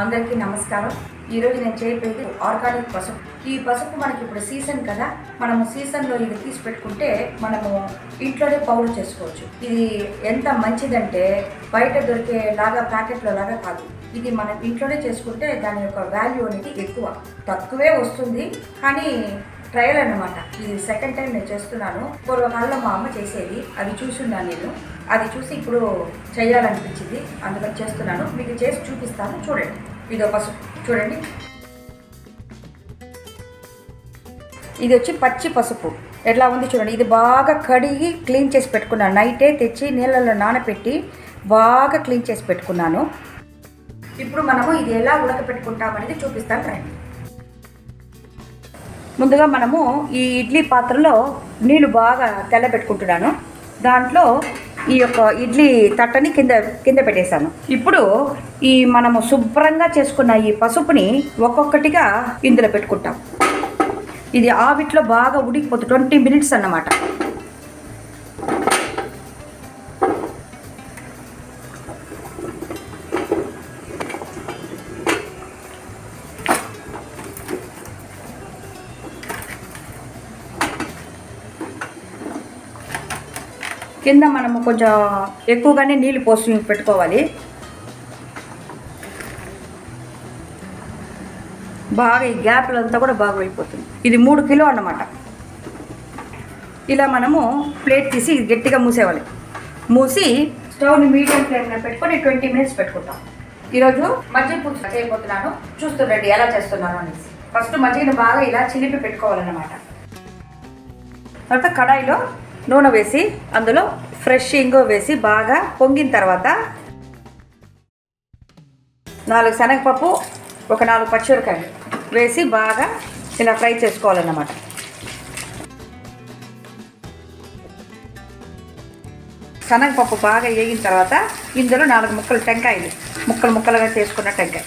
అందరికీ నమస్కారం. ఈరోజు నేను చేయబోయేది ఆర్గానిక్ పసుపు. ఈ పసుపు మనకి ఇప్పుడు సీజన్ కదా మనము సీజన్లో ఇది తీసి పెట్టుకుంటే మనము ఇంట్లోనే పౌడర్ చేసుకోవచ్చు. ఇది ఎంత మంచిదంటే బయట దొరికే లాగా ప్యాకెట్లో లాగా కాదు. ఇది మనం ఇంట్లోనే చేసుకుంటే దాని యొక్క వాల్యూ అనేది ఎక్కువ. తక్కువే వస్తుంది కానీ ట్రయల్ అన్నమాట. ఇది సెకండ్ టైం నేను చేస్తున్నాను. పూర్వకాలంలో మా అమ్మ చేసేది. అది చూసున్నాను నేను. అది చూసి ఇప్పుడు చేయాలనిపించింది. అందుకని చేస్తున్నాను. మీకు చేసి చూపిస్తాను. చూడండి. ఇది పసుపు. చూడండి. ఇది వచ్చి పచ్చి పసుపు. ఎట్లా ఉంది చూడండి. ఇది బాగా కడిగి క్లీన్ చేసి పెట్టుకున్నాను నైటే తెచ్చి నీళ్ళలో నానబెట్టి బాగా క్లీన్ చేసి పెట్టుకున్నాను. ఇప్పుడు మనము ఇది ఎలా ఉడకపెట్టుకుంటామనేది చూపిస్తాను రండి. ముందుగా మనము ఈ ఇడ్లీ పాత్రలో నీళ్ళు బాగా తెల్లబెట్టుకుంటున్నాను. దాంట్లో ఈ యొక్క ఇడ్లీ తట్టని కింద కింద పెట్టేశాను. ఇప్పుడు ఈ మనము శుభ్రంగా చేసుకున్న ఈ పసుపుని ఒక్కొక్కటిగా ఇందులో పెట్టుకుంటాం. ఇది ఆవిట్లో బాగా ఉడికిపోతుంది ట్వంటీ మినిట్స్ అన్నమాట. కింద మనము కొంచెం ఎక్కువగానే నీళ్ళు పోసి పెట్టుకోవాలి. బాగా ఈ గ్యాప్లంతా కూడా బాగా వెళ్ళిపోతుంది ఇది మూడు కిలో అన్నమాట. ఇలా మనము ప్లేట్ తీసి గట్టిగా మూసేవాలి. మూసి స్టవ్ని మీడియం ఫ్లేమ్లో పెట్టుకొని ట్వంటీ మినిట్స్ పెట్టుకుంటాం. ఈరోజు మజ్జిగ పూజ చేయబోతున్నాను చూస్తుండండి ఎలా చేస్తున్నాను అనేసి. ఫస్ట్ మజ్జిగను బాగా ఇలా చిలిపి పెట్టుకోవాలన్నమాట. తర్వాత కడాయిలో నూనె వేసి అందులో ఫ్రెష్ ఇంగో వేసి బాగా పొంగిన తర్వాత నాలుగు శనగపప్పు ఒక నాలుగు పచ్చిమిరకాయలు వేసి బాగా ఇలా ఫ్రై చేసుకోవాలన్నమాట. శనగపప్పు బాగా వేగిన తర్వాత ఇందులో నాలుగు ముక్కలు టెంకాయలు ముక్కలు ముక్కలుగా చేసుకున్న టెంకాయ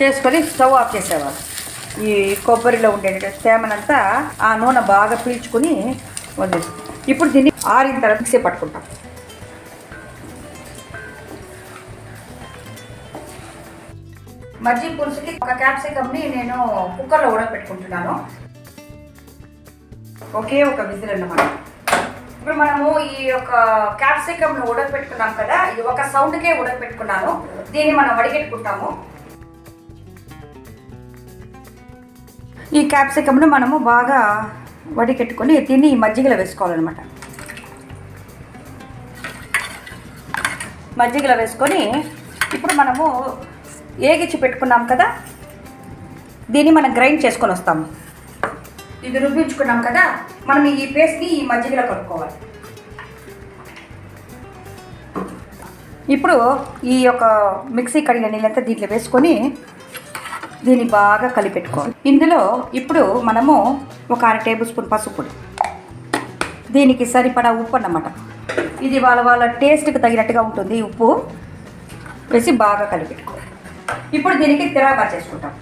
చేసుకొని స్టవ్ ఆఫ్ చేసేవారు. ఈ కొబ్బరిలో ఉండే తేమనంతా ఆ నూనె బాగా పీల్చుకుని వదిలేసి ఇప్పుడు దీన్ని ఆరిన తర్వాత మిక్సీ పట్టుకుంటాం. మజ్జి పులుసుకి ఒక క్యాప్సికమ్ని నేను కుక్కర్లో ఉడకపెట్టుకుంటున్నాను ఒకే ఒక విజిల్ అన్నమాట. ఇప్పుడు మనము ఈ యొక్క క్యాప్సికమ్ను ఉడకపెట్టుకున్నాం కదా ఇది ఒక సౌండ్కే ఉడకపెట్టుకున్నాను. దీన్ని మనం వడిగెట్టుకుంటాము. ఈ క్యాప్సికమ్ను మనము బాగా వడికెట్టుకొని తిని ఈ మజ్జిగలో వేసుకోవాలన్నమాట. మజ్జిగలో వేసుకొని ఇప్పుడు మనము ఏగిచ్చి పెట్టుకున్నాం కదా దీన్ని మనం గ్రైండ్ చేసుకొని వస్తాము. ఇది రుబ్బించుకున్నాం కదా మనం ఈ పేస్ట్ని ఈ మజ్జిగలో కలుపుకోవాలి. ఇప్పుడు ఈ యొక్క మిక్సీ కడిగిన నీళ్ళంతా దీంట్లో వేసుకొని దీన్ని బాగా కలిపెట్టుకోవాలి. ఇందులో ఇప్పుడు మనము ఒక అర టేబుల్ స్పూన్ పసుపు దీనికి సరిపడా ఉప్పు అన్నమాట. ఇది వాళ్ళ వాళ్ళ టేస్ట్కి తగినట్టుగా ఉంటుంది ఉప్పు. వేసి బాగా కలిపెట్టుకోవాలి. ఇప్పుడు దీనికి తిరాబా చేసుకుంటాం.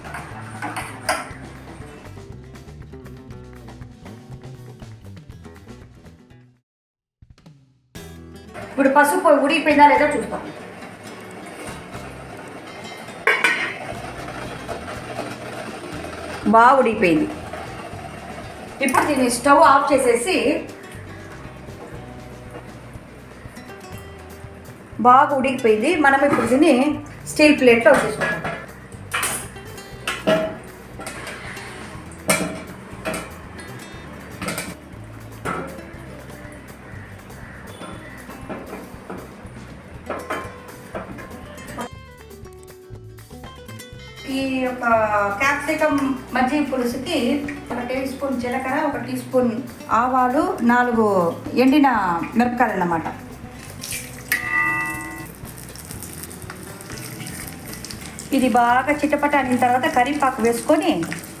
ఇప్పుడు పసుపు ఉడికిపోయిందా లేదో చూస్తాం. బాగా ఉడికిపోయింది. ఇప్పుడు దీన్ని స్టవ్ ఆఫ్ చేసేసి బాగా ఉడికిపోయింది. మనం ఇప్పుడు దీన్ని స్టీల్ ప్లేట్లో వచ్చేసుకుంటాం మజ్జిగ పులుసుకి ఒక టీ స్పూన్ జీలకర్ర ఒక టీ స్పూన్ ఆవాలు నాలుగు ఎండిన మిరపకాయలు అన్నమాట. ఇది బాగా చిట్టపట అయిన తర్వాత కరివేపాకు వేసుకొని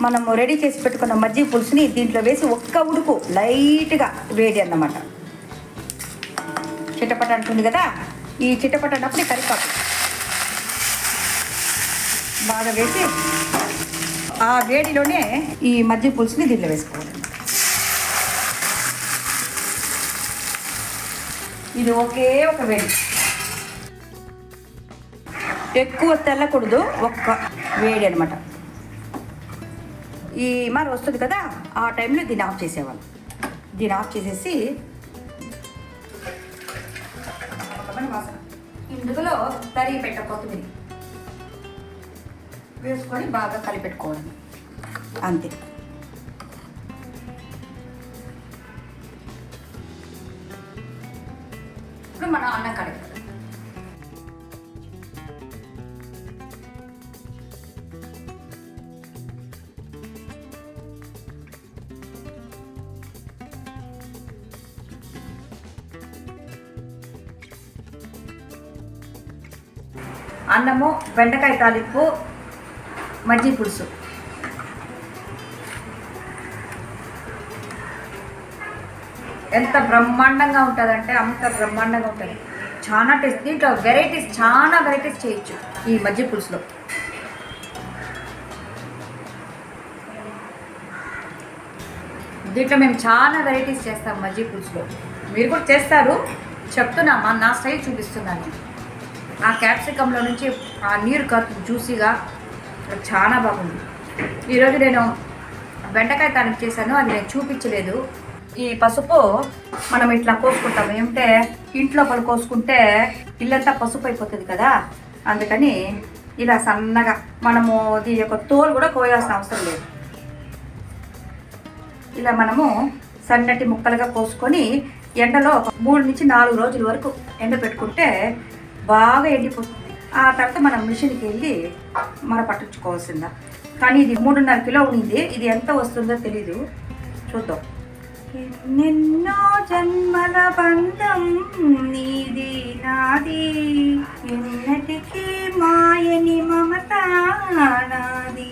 మనము రెడీ చేసి పెట్టుకున్న మజ్జిగ పులుసుని దీంట్లో వేసి ఒక్క ఉడుకు లైట్గా వేడి అన్నమాట. చిటపట అంటుంది కదా ఈ చిట్టపట అన్నప్పుడు కరివేపాకు. బాగా వేసి ఆ వేడిలోనే ఈ మజ్జిగ పులుసుని దీంట్లో వేసుకోవాలి. ఇది ఒకే ఒక వేడి. ఎక్కువ తెల్లకూడదు ఒక్క వేడి అనమాట ఈ మరి వస్తుంది కదా ఆ టైంలో దీన్ని ఆఫ్ చేసేవాళ్ళు. దీన్ని ఆఫ్ చేసేసి ఇందులో తరిగి పెట్ట కొత్తిమీర. వేసుకొని బాగా కలిపెట్టుకోవడం అంతే. ఇప్పుడు మనం అన్నం కడగ అన్నము బెండకాయ తాలింపు మజ్జి పులుసు. ఎంత బ్రహ్మాండంగా ఉంటుందంటే అంత బ్రహ్మాండంగా ఉంటుంది. చాలా టేస్ట్ దీంట్లో వెరైటీస్ చాలా వెరైటీస్ చేయొచ్చు ఈ మజ్జి పులుసులో. దీంట్లో మేము చాలా వెరైటీస్ చేస్తాం మజ్జి పులుసులో. మీరు కూడా చేస్తారు. చెప్తున్నా మా నా స్టైల్ చూపిస్తున్నాను. ఆ క్యాప్సికంలో నుంచి ఆ నీరు కట్టు జ్యూసీగా చాలా బాగుంది. ఈరోజు నేను బెండకాయ తాలింపు చేశాను అది నేను చూపించలేదు. ఈ పసుపు మనం ఇట్లా కోసుకుంటాం. ఏమంటే ఇంట్లో పలు కోసుకుంటే ఇల్లంతా పసుపు అయిపోతుంది కదా. అందుకని ఇలా సన్నగా మనము దీని యొక్క తోలు కూడా కోయాల్సిన అవసరం లేదు. ఇలా మనము సన్నటి ముక్కలుగా కోసుకొని ఎండలో ఒక మూడు నుంచి నాలుగు రోజుల వరకు ఎండ పెట్టుకుంటే బాగా ఎండిపోతుంది. ఆ తర్వాత మనం మిషన్కి వెళ్ళి మన పట్టించుకోవాల్సిందా. కానీ ఇది మూడున్నర కిలో ఉంది ఇది ఎంత వస్తుందో తెలీదు. చూద్దాం. ఎన్నెన్నో జన్మల బంధం నీది నాది. ఎన్నటికీ మాయని మమత నాది.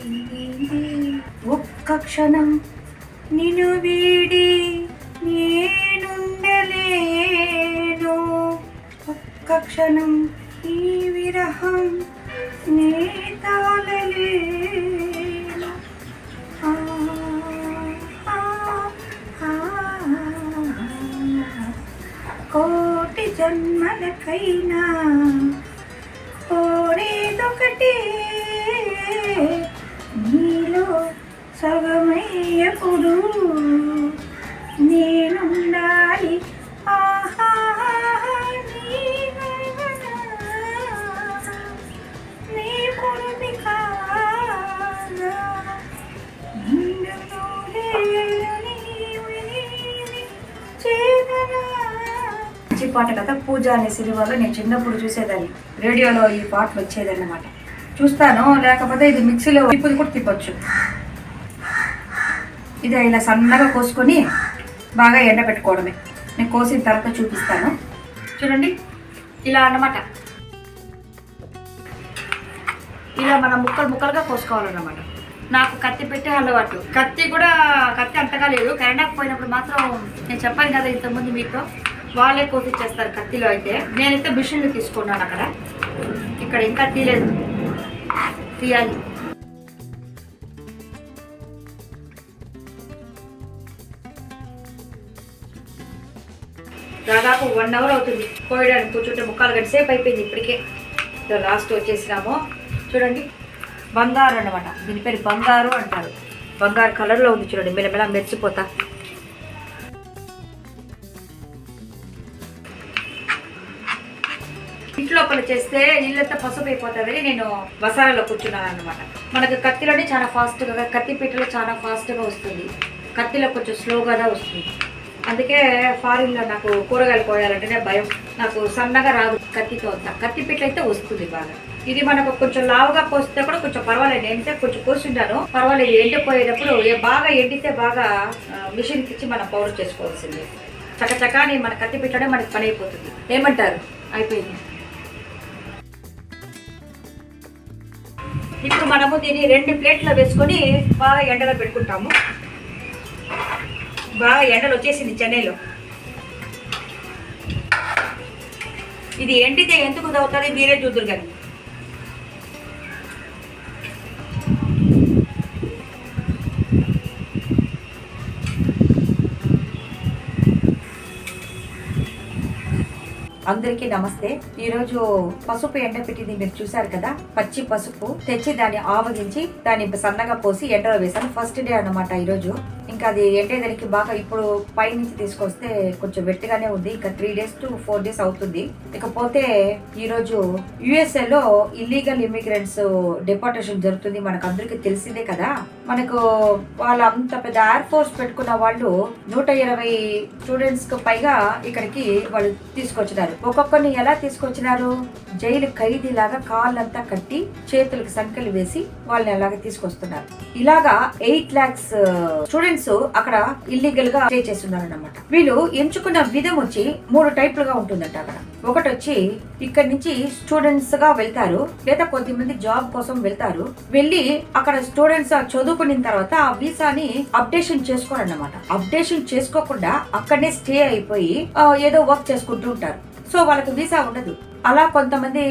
ఒక్క క్షణం నిను వీడి నేనుండలేను. ఒక్క క్షణం విరహం నే తాళలేను కోటి జన్మలకైనా కోరేదొకటే నీలో సగమయ్యప్పుడు నేనుండాలి పాట కదా పూజ అనే సినిమాలో నేను చిన్నప్పుడు చూసేదాన్ని. రేడియోలో ఈ పాటలు వచ్చేదన్నమాట. చూస్తాను లేకపోతే ఇది మిక్సీలో ఇప్పుడు కూడా తిప్పొచ్చు. ఇది ఇలా సన్నగా కోసుకొని బాగా ఎండ పెట్టుకోవడమే. నేను కోసిన తర్వాత చూపిస్తాను. చూడండి ఇలా అన్నమాట. ఇలా మనం ముక్కలు ముక్కలుగా కోసుకోవాలన్నమాట. నాకు కత్తి పెట్టే అలవాటు. కత్తి కూడా కత్తి అంతగా లేదు. కరెంట్ పోయినప్పుడు మాత్రం నేను చెప్పాను కదా ఇంతకుముందు మీతో. వాళ్ళే కోసిచ్చేస్తారు కత్తిలో అయితే. నేనైతే మిషన్లు తీసుకున్నాను అక్కడ. ఇక్కడ ఇంకా తీయలేదు తీయాలి. దాదాపు వన్ అవర్ అవుతుంది. కోయడానికి కూర్చుంటే ముక్కలు గంట సేపు అయిపోయింది ఇప్పటికే. లాస్ట్ వచ్చేసినాము. చూడండి బంగారు అనమాట దీని పేరు బంగారు అంటారు. బంగారు కలర్లో ఉంది చూడండి. మెల్లమెల్ల మెరిచిపోతా ఇంటి లోపల చేస్తే ఇల్లంతా పసుపు అయిపోతుందని నేను బసారాలో కూర్చున్నాను అనమాట మనకు కత్తిలోనే చాలా ఫాస్ట్గా కత్తి పీటలో చాలా ఫాస్ట్గా వస్తుంది. కత్తిలో కొంచెం స్లోగానే వస్తుంది. అందుకే ఫారిన్లో నాకు కూరగాయలు కోయాలంటేనే భయం. నాకు సన్నగా రాదు కత్తితో అంత కత్తి పీటలు అయితే వస్తుంది బాగా. ఇది మనకు కొంచెం లావుగా కోస్తే కూడా కొంచెం పర్వాలేదు. నేనైతే కొంచెం కోసిండాను పర్వాలేదు ఎండిపోయేటప్పుడు బాగా ఎండితే బాగా మిషన్ మిషన్కి ఇచ్చి మనం పౌడర్ చేసుకోవాల్సిందే. చకచకాని మన కత్తి పీటనే మనకి పని అయిపోతుంది. ఏమంటారు? అయిపోయింది. ఇప్పుడు మనము దీన్ని రెండు ప్లేట్లో వేసుకొని బాగా ఎండలో పెట్టుకుంటాము బాగా ఎండలు వచ్చేసింది చెన్నైలో. ఇది ఎండితే ఎందుకు తగ్గుతుంది మీరే చూద్దరు కానీ. అందరికీ నమస్తే. ఈరోజు పసుపు పసుపు ఎండపెట్టింది మీరు చూసారు కదా? పచ్చి పసుపు తెచ్చి దాన్ని ఆవగించి దాన్ని సన్నగా పోసి ఎండలో వేసాను ఫస్ట్ డే అన్నమాట ఈరోజు. ఇంకా అది ఎండేదానికి బాగా ఇప్పుడు పైనుంచి తీసుకొస్తే కొంచెం వెట్టిగానే ఉంది. ఇంకా three days to four days అవుతుంది. ఇకపోతే ఈరోజు యుఎస్ఏలో లో ఇల్లీగల్ ఇమిగ్రెంట్స్ డిపోర్టేషన్ జరుగుతుంది. మనకు అందరికీ తెలిసిందే కదా. మనకు వాళ్ళు అంత పెద్ద ఎయిర్ ఫోర్స్ పెట్టుకున్న వాళ్ళు నూట ఇరవై స్టూడెంట్స్కు పైగా ఇక్కడికి వాళ్ళు తీసుకొచ్చినారు. ఒక్కొక్కరిని ఎలా తీసుకొచ్చినారు? జైలు ఖైదీలాగా కాళ్ళంతా కట్టి చేతులకు సంఖ్యలు వేసి వాళ్ళని అలాగే తీసుకొస్తున్నారు. ఇలాగా ఎయిట్ లాక్స్ స్టూడెంట్స్ అక్కడ ఇల్లీగల్గా స్టే చేస్తున్నారు అనమాట వీళ్ళు ఎంచుకున్న విధం వచ్చి మూడు టైప్లుగా ఉంటుందంట అక్కడ. ఒకటి వచ్చి ఇక్కడ నుంచి స్టూడెంట్స్గా వెళ్తారు లేదా కొద్దిమంది జాబ్ కోసం వెళ్తారు. వెళ్ళి అక్కడ స్టూడెంట్స్ చదువుకున్న తర్వాత ఆ వీసాని అప్డేషన్ చేసుకోరన్నమాట అప్డేషన్ చేసుకోకుండా అక్కడనే స్టే అయిపోయి ఏదో వర్క్ చేసుకుంటూ ఉంటారు. సో వాళ్ళకి వీసా ఉండదు. అలా కొంతమంది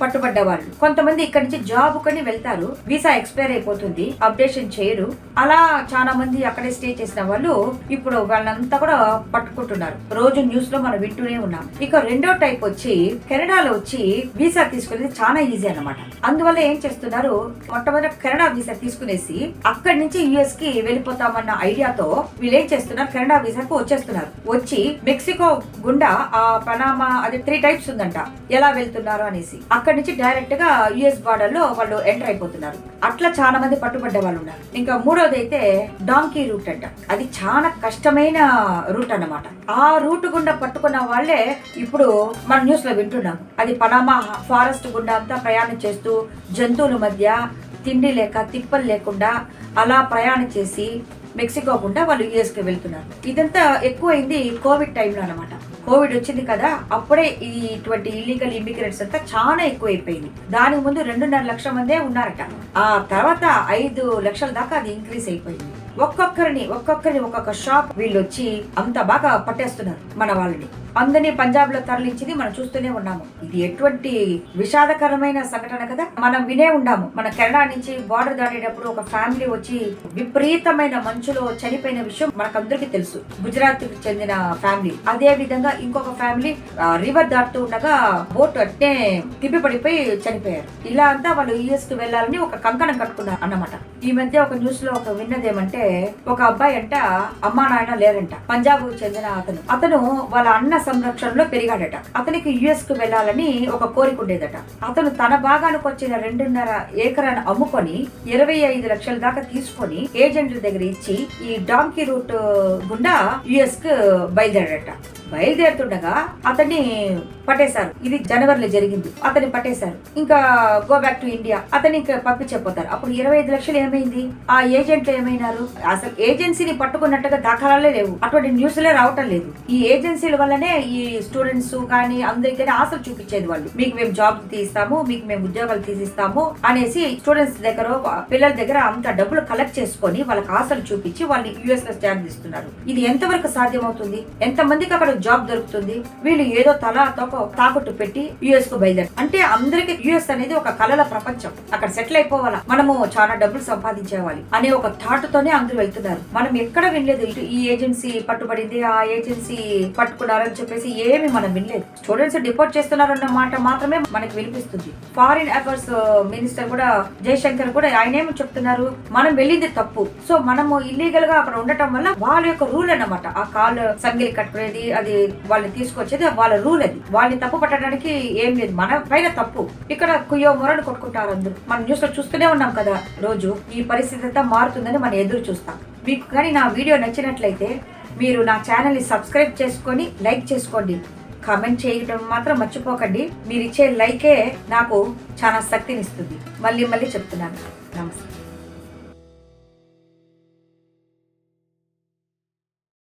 పట్టుబడ్డ వాళ్ళు కొంతమంది ఇక్కడి నుంచి జాబ్ కని వెళ్తారు. వీసా ఎక్స్పైర్ అయిపోతుంది. అప్డేషన్ చేయరు. అలా చాలా మంది అక్కడే స్టే చేసిన వాళ్ళు ఇప్పుడు వాళ్ళంతా కూడా పట్టుకుంటున్నారు. రోజు న్యూస్లో మనం వింటూనే ఉన్నాం. ఇక రెండో టైప్ వచ్చి కెనడాలో వచ్చి వీసా తీసుకునేది చాలా ఈజీ అనమాట అందువల్ల ఏం చేస్తున్నారు? మొట్టమొదటి కెనడా వీసా తీసుకునేసి అక్కడి నుంచి యుఎస్కి వెళ్ళిపోతామన్న ఐడియాతో వీళ్ళు ఏం చేస్తున్నారు? కెనడా వీసాకు వచ్చేస్తున్నారు. వచ్చి మెక్సికో గుండా ఆ పనామా అది త్రీ టైప్స్ ఉందంట. ఎలా వెళ్తున్నారు అనేసి. అక్కడి నుంచి డైరెక్ట్గా యుఎస్ బార్డర్లో వాళ్ళు ఎంటర్ అయిపోతున్నారు. అట్లా చాలా మంది పట్టుబడ్డ వాళ్ళు ఉన్నారు. ఇంకా మూడోది అయితే డాంకీ రూట్ అంట. అది చాలా కష్టమైన రూట్ అన్నమాట. ఆ రూట్ గుండా పట్టుకున్న వాళ్ళే ఇప్పుడు మన న్యూస్లో వింటున్నాం. అది పనామా ఫారెస్ట్ గుండా అంతా ప్రయాణం చేస్తూ జంతువుల మధ్య తిండి లేక తిప్పలు లేకుండా అలా ప్రయాణం చేసి మెక్సికో గుండా వాళ్ళు యుఎస్కి వెళ్తున్నారు. ఇదంతా ఎక్కువైంది కోవిడ్ టైంలో అన్నమాట. కోవిడ్ వచ్చింది కదా అప్పుడే ఈ ఇటువంటి ఇల్లీగల్ ఇమిగ్రెంట్స్ అంతా చాలా ఎక్కువైపోయింది. దానికి ముందు రెండున్నర లక్షల మందే ఉన్నారట. ఆ తర్వాత ఐదు లక్షల దాకా అది ఇంక్రీస్ అయిపోయింది. ఒక్కొక్కరిని ఒక్కొక్కరిని ఒక్కొక్క షాప్ వీళ్ళు వచ్చి అంత బాగా పట్టేస్తున్నారు మన వాళ్ళని. అందరినీ పంజాబ్లో తరలించింది మనం చూస్తూనే ఉన్నాము. ఇది ఎటువంటి విషాదకరమైన సంఘటన కదా? మనం వినే ఉన్నాము మన కెనడా నుంచి బార్డర్ దాటేటప్పుడు ఒక ఫ్యామిలీ వచ్చి విపరీతమైన మంచులో చనిపోయిన విషయం మనకందరికీ తెలుసు. గుజరాత్కి చెందిన ఫ్యామిలీ. అదే విధంగా ఇంకొక ఫ్యామిలీ రివర్ దాటుతూ ఉండగా బోట్ అట్నే తిప్పి పడిపోయి చనిపోయారు. ఇలా అంతా వాళ్ళు యుఎస్కి వెళ్ళాలని ఒక కంకణం కట్టుకున్నారు అన్నమాట. ఈ మధ్య ఒక న్యూస్లో ఒక విన్నదేమంటే ఒక అబ్బాయి అంట అమ్మా నాయన లేరంట. పంజాబ్ చెందిన అతను. అతను వాళ్ళ అన్న సంరక్షణలో పెరిగాడట. అతనికి యుఎస్కు వెళ్ళాలని ఒక కోరిక ఉండేదట. అతను తన భాగానికి వచ్చిన రెండున్నర ఏకరాన్ని అమ్ముకొని ఇరవై ఐదు లక్షల దాకా తీసుకొని ఏజెంట్ల దగ్గర ఇచ్చి ఈ డాంకీ రూట్ గుండా యుఎస్కు బయలుదేరాడట. బయలుదేరుతుండగా అతన్ని పట్టేశారు. ఇది జనవరిలో జరిగింది. అతన్ని పట్టేశారు. ఇంకా గో బ్యాక్ టు ఇండియా అతన్ని ఇంకా పంపించకపోతారు. అప్పుడు ఇరవై ఐదు లక్షలు ఏమైంది? ఆ ఏజెంట్లు ఏమైనారు? అసలు ఏజెన్సీని పట్టుకున్నట్టుగా దాఖలాలే లేవు. అటువంటి న్యూస్లే రావటం లేదు. ఈ ఏజెన్సీల వల్లనే ఈ స్టూడెంట్స్ కానీ అందరికీ ఆశలు చూపించేది వాళ్ళు. మీకు మేము జాబ్ తీస్తాము మీకు మేము ఉద్యోగాలు తీసిస్తాము అనేసి స్టూడెంట్స్ దగ్గర పిల్లల దగ్గర అంత డబ్బులు కలెక్ట్ చేసుకొని వాళ్ళకి ఆశలు చూపించి వాళ్ళని యుఎస్లో స్టాండ్ ఇస్తున్నారు. ఇది ఎంతవరకు సాధ్యమవుతుంది? ఎంత మందికి అక్కడ జాబ్ దొరుకుతుంది. వీళ్ళు ఏదో తల తోక తాకట్టు పెట్టి యుఎస్కు బయలుదేరు అంటే అందరికి యుఎస్ అనేది ఒక కళల ప్రపంచం. అక్కడ సెటిల్ అయిపోవాలా? మనము చాలా డబ్బులు సంపాదించేవాలి అనే ఒక థాట్ తోనే అందరూ వెళ్తున్నారు. మనం ఎక్కడ వినలేదు. ఇటు ఈ ఏజెన్సీ పట్టుబడింది ఆ ఏజెన్సీ పట్టుకున్నారని చెప్పేసి ఏమి మనం వినలేదు. స్టూడెంట్స్ డిపోర్ట్ చేస్తున్నారన్న మాట మాత్రమే మనకి వినిపిస్తుంది. ఫారిన్ అఫైర్స్ మినిస్టర్ కూడా జయశంకర్ కూడా ఆయన ఏమి చెప్తున్నారు మనం వెళ్ళింది తప్పు. సో మనము ఇల్లీగల్గా అక్కడ ఉండటం వల్ల వాళ్ళ యొక్క రూల్ అన్నమాట. ఆ కాలు సంగిలి కట్టుకునేది అది వాళ్ళని తీసుకొచ్చేది వాళ్ళ రూల్ అది. వాళ్ళని తప్పు పట్టడానికి ఏం లేదు. మన పైన తప్పు. ఇక్కడ కుయ్యో మొరని కొట్టుకుంటారు అందరూ. మనం న్యూస్లో చూస్తూనే ఉన్నాం కదా రోజు. ఈ పరిస్థితి అంతా మారుతుందని మనం ఎదురు చూస్తాం. మీకు కానీ నా వీడియో నచ్చినట్లయితే మీరు నా ఛానల్ని సబ్స్క్రైబ్ చేసుకొని లైక్ చేసుకోండి. కామెంట్ చేయడం మాత్రం మర్చిపోకండి. మీరు ఇచ్చే లైకే నాకు చాలా శక్తినిస్తుంది. మళ్ళీ మళ్ళీ చెప్తున్నాను. నమస్తే.